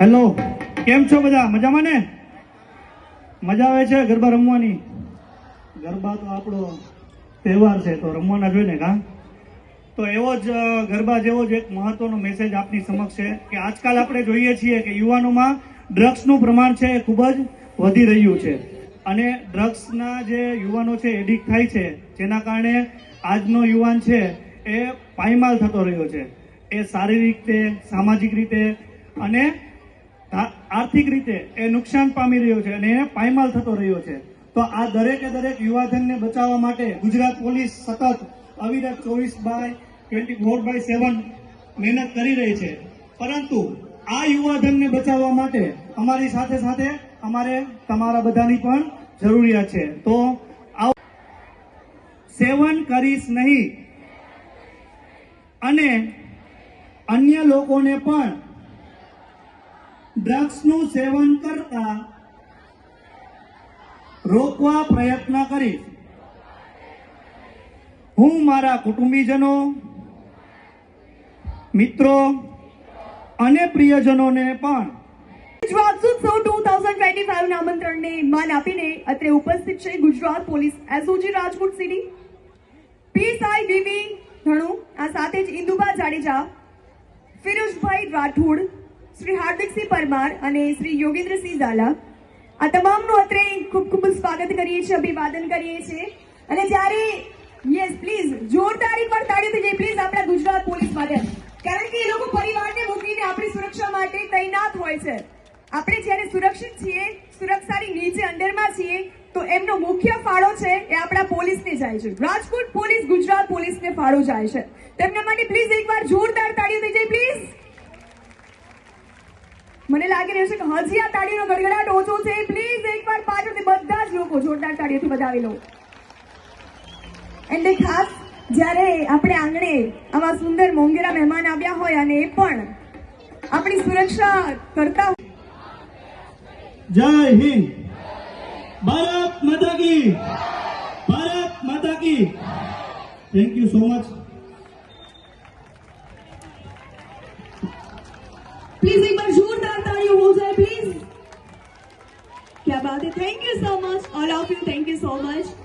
Hello, કેમ છો બધા? મજામાં ને? મજા આવે છે ગરબા રમવાની? ગરબા તો આપણો તહેવાર છે, તો રમવાના જોઈએ ને કા? તો એવો જ ગરબા જેવો જ એક મહત્વનો મેસેજ આપની સમક્ષ છે કે આજકાલ આપણે જોઈએ છીએ કે યુવાનોમાં ડ્રગ્સનું પ્રમાણ છે એ ખૂબ જ વધી રહ્યું છે. અને ડ્રગ્સના જે યુવાનો છે એડિક્ટ થાય છે, જેના કારણે આજનો યુવાન છે એ પાયમાલ થતો રહ્યો છે. એ શારીરિક રીતે, સામાજિક રીતે અને આર્થિક રીતે એ નુકસાન પામી રહ્યો છે અને એ પાયમાલ થતો રહ્યો છે. તો આ દરેકે દરેક યુવાધનને બચાવવા માટે ગુજરાત પોલીસ સતત અવિરત ચોવીસ by twenty four by seven મહેનત કરી રહી છે. પરંતુ આ યુવાધનને બચાવવા માટે અમારી સાથે સાથે અમારે તમારા બધાની પણ જરૂરિયાત છે. તો આવ. સેવન કરીશ નહીં. અને અન્ય લોકોને પણ ડ્રગ્સનું સેવન કરતા રોકવા પ્રયત્ન કરીશ. હું મારા કુટુંબીજનો, મિત્રો અને પ્રિયજનોને પણ ગુજરાત ટુ થાઉઝન્ડ ટ્વેન્ટી ફાઈવના આમંત્રણને માન આપીને અત્રે ઉપસ્થિત છે Gujarat police SOG Rajkot city. PSI VV Dhanu, આ સાથે જ ઇન્દુબા જાડેજા ફિરોઝભાઈ રાઠોડ, શ્રી હાર્દિકસિંહ પરમાર અને શ્રી યોગેન્દ્રસિંહ ઝાલા. આ તમામનું અત્રે ખૂબ ખૂબ સ્વાગત કરીએ છીએ, અભિવાદન કરીએ છીએ. અને જ્યારે, યસ, પ્લીઝ, જોરદાર એકવાર તાળી થઈ જાય, પ્લીઝ, આપણા ગુજરાત પોલીસ માટે. કારણ કે એ લોકો પરિવારને મૂકીને આપણી સુરક્ષા માટે તૈનાત હોય છે. આપણે જ્યારે સુરક્ષિત છીએ, સુરક્ષાની નીચે અંડરમાં છીએ, તો એમનો મુખ્ય ફાળો છે એ આપણા પોલીસને જાય છે. રાજકોટ પોલીસ ગુજરાત પોલીસને ફાળો જાય છે. તેમના માટે પ્લીઝ એકવાર જોરદાર તાળીઓ થઈ જાય પ્લીઝ મને લાગી રહ્યું છે કે હજી આ તાળીનો ગડગડાટ ઓછો છે. પ્લીઝ એકવાર પાછળથી બધા જ લોકો જોરદાર તાળીઓથી વધાવી લો. એટલે ખાસ જ્યારે આપણે આંગણે આવા સુંદર મોંઘેરા મહેમાન આવ્યા હોય અને એ પણ આપણી સુરક્ષા કરતા જય હિન્દ. ભારત માતા કી. ભારત માતા કી. Thank you so much क्या बात है thank you so much all of you thank you so much